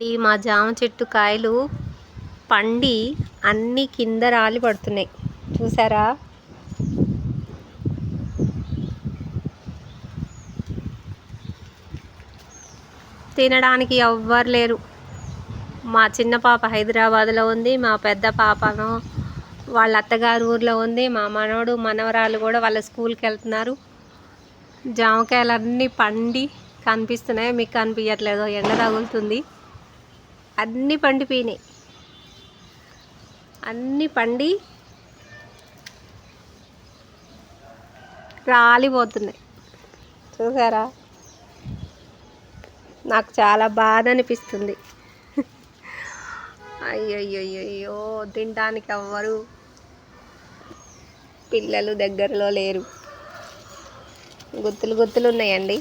ఈ మా జామ చెట్టు కాయలు పండి అన్ని కింద రాలి పడుతున్నాయి. చూసారా? తినడానికి ఎవ్వరు లేరు. మా చిన్న పాప హైదరాబాద్లో ఉంది మా పెద్ద పాపను వాళ్ళ అత్తగారు ఊర్లో ఉంది మా మనవడు మనవరాలు కూడా వాళ్ళ స్కూల్కి వెళ్తున్నారు. జామకాయలు అన్నీ పండి కనిపిస్తున్నాయి మీకు కనిపించట్లేదు? ఎండ తగులుతుంది. అన్నీ పండిపోయినాయి. అన్నీ పండి రాలిపోతున్నాయి. చూసారా? నాకు చాలా బాధ అనిపిస్తుంది. అయ్యయ్యో తినడానికి ఎవ్వరు పిల్లలు దగ్గరలో లేరు. గుత్తులు గుత్తులు ఉన్నాయండి.